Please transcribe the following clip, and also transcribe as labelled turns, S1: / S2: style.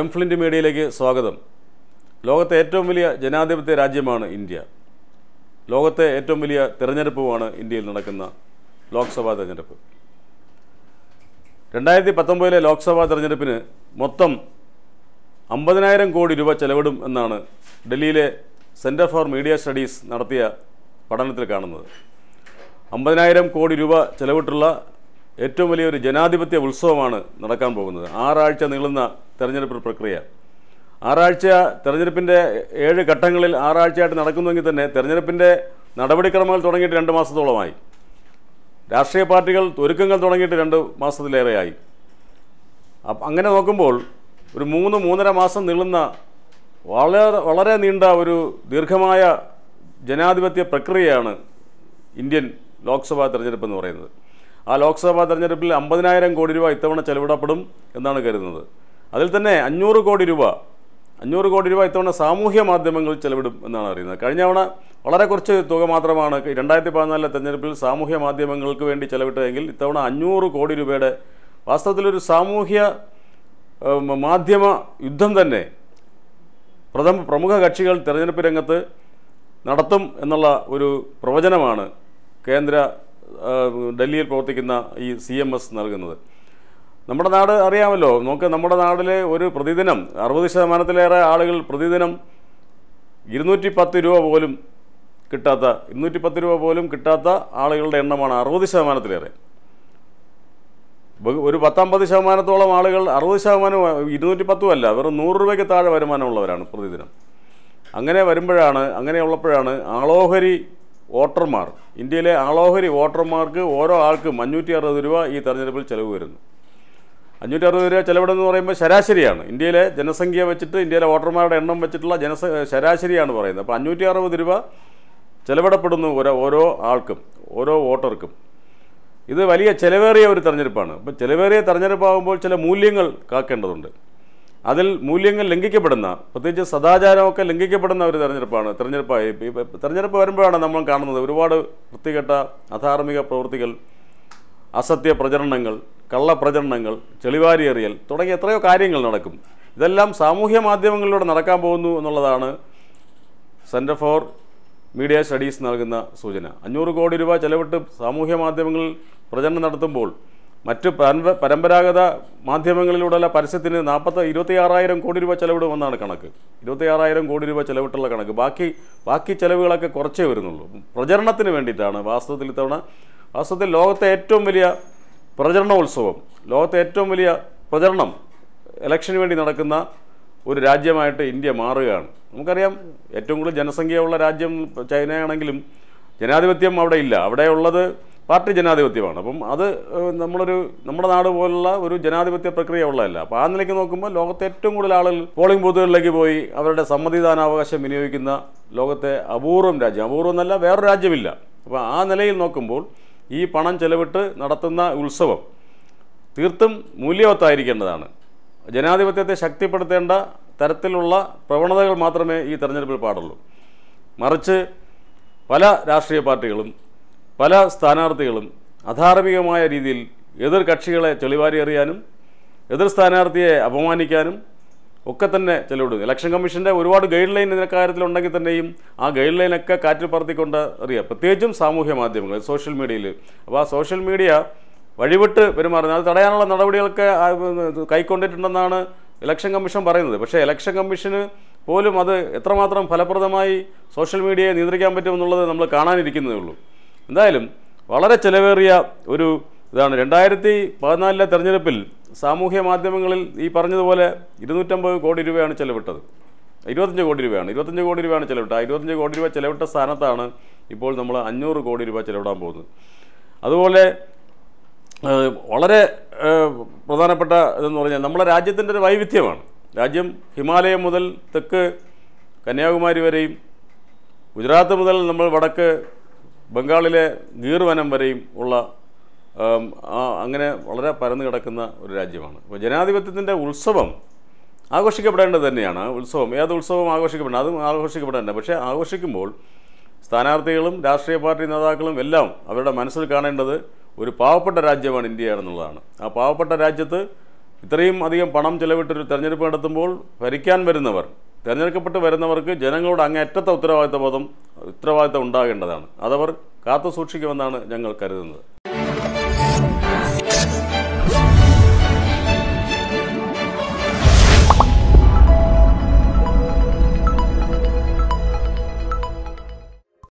S1: M flint മീഡിയയിലേക്ക് സ്വാഗതം. ലോകത്തെ ഏറ്റവും വലിയ ജനാധിപത്യ രാജ്യമാണ് ഇന്ത്യ. ലോകത്തെ ഏറ്റവും വലിയ തിരഞ്ഞെടുപ്പുമാണ് ഇന്ത്യയിൽ നടക്കുന്ന ലോക്സഭാ തിരഞ്ഞെടുപ്പ്. രണ്ടായിരത്തി പത്തൊമ്പതിലെ ലോക്സഭാ തിരഞ്ഞെടുപ്പിന് മൊത്തം അമ്പതിനായിരം കോടി രൂപ ചെലവിടും എന്നാണ് ഡൽഹിയിലെ സെന്റർ ഫോർ മീഡിയ സ്റ്റഡീസ് നടത്തിയ പഠനത്തിൽ കാണുന്നത്. അമ്പതിനായിരം കോടി രൂപ ചെലവിട്ടുള്ള ഏറ്റവും വലിയൊരു ജനാധിപത്യ ഉത്സവമാണ് നടക്കാൻ പോകുന്നത്. ആറാഴ്ച നീളുന്ന തെരഞ്ഞെടുപ്പ് പ്രക്രിയ. ആറാഴ്ച തെരഞ്ഞെടുപ്പിന്റെ ഏഴ് ഘട്ടങ്ങളിൽ ആറാഴ്ചയായിട്ട് നടക്കുന്നുവെങ്കിൽ തന്നെ തെരഞ്ഞെടുപ്പിന്റെ നടപടിക്രമങ്ങൾ തുടങ്ങിയിട്ട് രണ്ട് മാസത്തോളമായി. രാഷ്ട്രീയ പാർട്ടികൾ ഒരുക്കങ്ങൾ തുടങ്ങിയിട്ട് രണ്ട് മാസത്തിലേറെയായി. അങ്ങനെ നോക്കുമ്പോൾ ഒരു മൂന്ന് മൂന്നര മാസം നീളുന്ന വളരെ വളരെ നീണ്ട ഒരു ദീർഘമായ ജനാധിപത്യ പ്രക്രിയയാണ് ഇന്ത്യൻ ലോക്സഭാ തെരഞ്ഞെടുപ്പ് എന്ന് പറയുന്നത്. ആ ലോക്സഭാ തെരഞ്ഞെടുപ്പിൽ അമ്പതിനായിരം കോടി രൂപ ഇത്തവണ ചെലവിടപ്പെടും എന്നാണ് കരുതുന്നത്. അതിൽ തന്നെ അഞ്ഞൂറ് കോടി രൂപ അഞ്ഞൂറ് കോടി രൂപ ഇത്തവണ സാമൂഹ്യ മാധ്യമങ്ങൾ ചെലവിടും എന്നാണ് അറിയുന്നത്. കഴിഞ്ഞ തവണ വളരെ കുറച്ച് തുക മാത്രമാണ് രണ്ടായിരത്തി പതിനാലിലെ തെരഞ്ഞെടുപ്പിൽ സാമൂഹ്യ മാധ്യമങ്ങൾക്ക് വേണ്ടി ചെലവിട്ടതെങ്കിൽ ഇത്തവണ അഞ്ഞൂറ് കോടി രൂപയുടെ വാസ്തവത്തിലൊരു സാമൂഹ്യ മാധ്യമ യുദ്ധം തന്നെ പ്രഥമ പ്രമുഖ കക്ഷികൾ തെരഞ്ഞെടുപ്പ് രംഗത്ത് നടത്തും എന്നുള്ള ഒരു പ്രവചനമാണ് കേന്ദ്ര ഡൽഹിയിൽ പ്രവർത്തിക്കുന്ന ഈ സി നൽകുന്നത്. നമ്മുടെ നാട് അറിയാമല്ലോ. നമുക്ക് നമ്മുടെ നാട്ടിലെ ഒരു പ്രതിദിനം അറുപത് ശതമാനത്തിലേറെ ആളുകൾ പ്രതിദിനം ഇരുന്നൂറ്റി പത്ത് രൂപ പോലും കിട്ടാത്ത ഇരുന്നൂറ്റി പത്ത് രൂപ പോലും കിട്ടാത്ത ആളുകളുടെ എണ്ണമാണ് അറുപത് ശതമാനത്തിലേറെ. ഒരു പത്തമ്പത് ശതമാനത്തോളം ആളുകൾ അറുപത് ശതമാനം ഇരുന്നൂറ്റി പത്തും അല്ല വെറും നൂറ് രൂപയ്ക്ക് താഴെ വരുമാനമുള്ളവരാണ് പ്രതിദിനം. അങ്ങനെ വരുമ്പോഴാണ് അങ്ങനെയുള്ളപ്പോഴാണ് ആളോഹരി വോട്ടർമാർ ഇന്ത്യയിലെ ആളോഹരി വോട്ടർമാർക്ക് ഓരോ ആൾക്കും അഞ്ഞൂറ്റി അറുപത് രൂപ ഈ തെരഞ്ഞെടുപ്പിൽ ചെലവ് വരുന്നു. അഞ്ഞൂറ്റി അറുപത് രൂപ ചെലവിടെന്ന് പറയുമ്പോൾ ശരാശരിയാണ്. ഇന്ത്യയിലെ ജനസംഖ്യ വെച്ചിട്ട് ഇന്ത്യയിലെ വോട്ടർമാരുടെ എണ്ണം വെച്ചിട്ടുള്ള ജനസ ശരാശരിയാണ് പറയുന്നത്. അപ്പോൾ അഞ്ഞൂറ്റി അറുപത് രൂപ ചെലവിടപ്പെടുന്നു ഓരോ ഓരോ ആൾക്കും ഓരോ വോട്ടർക്കും. ഇത് വലിയ ചിലവേറിയ ഒരു തെരഞ്ഞെടുപ്പാണ്. അപ്പം ചെലവേറിയ തെരഞ്ഞെടുപ്പാകുമ്പോൾ ചില മൂല്യങ്ങൾ കാക്കേണ്ടതുണ്ട്. അതിൽ മൂല്യങ്ങൾ ലംഘിക്കപ്പെടുന്ന പ്രത്യേകിച്ച് സദാചാരമൊക്കെ ലംഘിക്കപ്പെടുന്ന ഒരു തെരഞ്ഞെടുപ്പാണ് തെരഞ്ഞെടുപ്പായി. തെരഞ്ഞെടുപ്പ് വരുമ്പോഴാണ് നമ്മൾ കാണുന്നത് ഒരുപാട് വൃത്തികെട്ട അധാർമിക പ്രവൃത്തികൾ അസത്യ പ്രചരണങ്ങൾ കള്ളപ്രചരണങ്ങൾ ചെളിവാരി എറിയൽ തുടങ്ങിയ എത്രയോ കാര്യങ്ങൾ നടക്കും. ഇതെല്ലാം സാമൂഹ്യ മാധ്യമങ്ങളിലൂടെ നടക്കാൻ പോകുന്നു എന്നുള്ളതാണ് സെന്റർ ഫോർ മീഡിയ സ്റ്റഡീസ് നൽകുന്ന സൂചന. അഞ്ഞൂറ് കോടി രൂപ ചെലവിട്ട് സാമൂഹ്യ മാധ്യമങ്ങളിൽ പ്രചരണം നടത്തുമ്പോൾ മറ്റ് പരമ്പ- പരമ്പരാഗത മാധ്യമങ്ങളിലൂടെയുള്ള പരസ്യത്തിന് നാൽപ്പത്തി ഇരുപത്തിയാറായിരം കോടി രൂപ ചെലവിടുമെന്നാണ് കണക്ക്. ഇരുപത്തിയാറായിരം കോടി രൂപ ചെലവിട്ടുള്ള കണക്ക്. ബാക്കി ബാക്കി ചെലവുകളൊക്കെ കുറച്ചേ വരുന്നുള്ളൂ. പ്രചരണത്തിന് വേണ്ടിയിട്ടാണ് വാസ്തവത്തിൽ ഇത്തവണ വാസ്തവത്തിൽ ലോകത്തെ ഏറ്റവും വലിയ പ്രചരണോത്സവം. ലോകത്തെ ഏറ്റവും വലിയ പ്രചരണം ഇലക്ഷന് വേണ്ടി നടക്കുന്ന ഒരു രാജ്യമായിട്ട് ഇന്ത്യ മാറുകയാണ്. നമുക്കറിയാം ഏറ്റവും കൂടുതൽ ജനസംഖ്യയുള്ള രാജ്യം ചൈനയാണെങ്കിലും ജനാധിപത്യം അവിടെ ഇല്ല. അവിടെ ഉള്ളത് പാർട്ടി ജനാധിപത്യമാണ്. അപ്പം അത് നമ്മളൊരു നമ്മുടെ നാട് പോലുള്ള ഒരു ജനാധിപത്യ പ്രക്രിയ ഉള്ളതല്ല. അപ്പോൾ ആ നിലയ്ക്ക് നോക്കുമ്പോൾ ലോകത്തെ ഏറ്റവും കൂടുതൽ ആളുകൾ പോളിംഗ് ബൂത്തുകളിലേക്ക് പോയി അവരുടെ സമ്മതിദാനാവകാശം വിനിയോഗിക്കുന്ന ലോകത്തെ അപൂർവം രാജ്യം. അപൂർവം എന്നല്ല വേറൊരു രാജ്യമില്ല. അപ്പോൾ ആ നിലയിൽ നോക്കുമ്പോൾ ഈ പണം ചെലവിട്ട് നടത്തുന്ന ഉത്സവം തീർത്തും മൂല്യവത്തായിരിക്കേണ്ടതാണ്. ജനാധിപത്യത്തെ ശക്തിപ്പെടുത്തേണ്ട തരത്തിലുള്ള പ്രവണതകൾ മാത്രമേ ഈ തെരഞ്ഞെടുപ്പിൽ പാടുള്ളൂ. മറിച്ച് പല രാഷ്ട്രീയ പാർട്ടികളും പല സ്ഥാനാർത്ഥികളും അധാർമികമായ രീതിയിൽ എതിർ കക്ഷികളെ ചെളിവാരി എറിയാനും എതിർ സ്ഥാനാർത്ഥിയെ അപമാനിക്കാനും ഒക്കെ തന്നെ ചെലവിടും. ഇലക്ഷൻ കമ്മീഷന്റെ ഒരുപാട് ഗൈഡ് ലൈൻ ഇതിന്റെ കാര്യത്തിലുണ്ടെങ്കിൽ തന്നെയും ആ ഗൈഡ് ലൈനൊക്കെ കാറ്റിൽ പറത്തിക്കൊണ്ട് അറിയാം. പ്രത്യേകിച്ചും സാമൂഹ്യ മാധ്യമങ്ങൾ സോഷ്യൽ മീഡിയയിൽ അപ്പോൾ ആ സോഷ്യൽ മീഡിയ വഴിവിട്ട് പെരുമാറുന്നത് അത് തടയാനുള്ള നടപടികളൊക്കെ കൈക്കൊണ്ടിട്ടുണ്ടെന്നാണ് ഇലക്ഷൻ കമ്മീഷൻ പറയുന്നത്. പക്ഷേ ഇലക്ഷൻ കമ്മീഷന് പോലും അത് എത്രമാത്രം ഫലപ്രദമായി സോഷ്യൽ മീഡിയയെ നിയന്ത്രിക്കാൻ പറ്റുമെന്നുള്ളത് നമ്മൾ കാണാനിരിക്കുന്നതേ ഉള്ളൂ. എന്തായാലും വളരെ ചിലവേറിയ ഒരു ഇതാണ് രണ്ടായിരത്തി പതിനാലിലെ തെരഞ്ഞെടുപ്പിൽ സാമൂഹ്യ മാധ്യമങ്ങളിൽ ഈ പറഞ്ഞതുപോലെ ഇരുന്നൂറ്റമ്പത് കോടി രൂപയാണ് ചെലവിട്ടത്. ഇരുപത്തഞ്ച് കോടി രൂപയാണ്. ഇരുപത്തഞ്ച് കോടി രൂപയാണ് ചെലവിട്ടത്. ആ ഇരുപത്തഞ്ച് കോടി രൂപ ചെലവിട്ട സ്ഥാനത്താണ് ഇപ്പോൾ നമ്മൾ അഞ്ഞൂറ് കോടി രൂപ ചെലവിടാൻ പോകുന്നത്. അതുപോലെ വളരെ പ്രധാനപ്പെട്ട ഇതെന്ന് പറഞ്ഞാൽ നമ്മുടെ രാജ്യത്തിന്റെ ഒരു വൈവിധ്യമാണ്. രാജ്യം ഹിമാലയം മുതൽ തെക്ക് കന്യാകുമാരി വരെയും ഗുജറാത്ത് മുതൽ നമ്മൾ വടക്ക് ബംഗാളിലെ ഗീർവനം വരെയും ഉള്ള അങ്ങനെ വളരെ പരന്നു കിടക്കുന്ന ഒരു രാജ്യമാണ്. അപ്പോൾ ജനാധിപത്യത്തിന്റെ ഉത്സവം ആഘോഷിക്കപ്പെടേണ്ടത് തന്നെയാണ്. ഉത്സവം ഏത് ഉത്സവം ആഘോഷിക്കപ്പെടണം? അതും ആഘോഷിക്കപ്പെടേണ്ട പക്ഷേ ആഘോഷിക്കുമ്പോൾ സ്ഥാനാർത്ഥികളും രാഷ്ട്രീയ പാർട്ടി നേതാക്കളും എല്ലാം അവരുടെ മനസ്സിൽ കാണേണ്ടത് ഒരു പാവപ്പെട്ട രാജ്യമാണ് ഇന്ത്യ എന്നുള്ളതാണ്. ആ പാവപ്പെട്ട രാജ്യത്ത് ഇത്രയും അധികം പണം ചെലവിട്ടൊരു തെരഞ്ഞെടുപ്പ് നടത്തുമ്പോൾ ഭരിക്കാൻ വരുന്നവർ തിരഞ്ഞെടുക്കപ്പെട്ട് വരുന്നവർക്ക് ജനങ്ങളുടെ അങ്ങേയറ്റത്തെ ഉത്തരവാദിത്ത ബോധം ഉത്തരവാദിത്തം ഉണ്ടാകേണ്ടതാണ്. അതവർ കാത്തു സൂക്ഷിക്കുമെന്നാണ് ഞങ്ങൾ കരുതുന്നത്.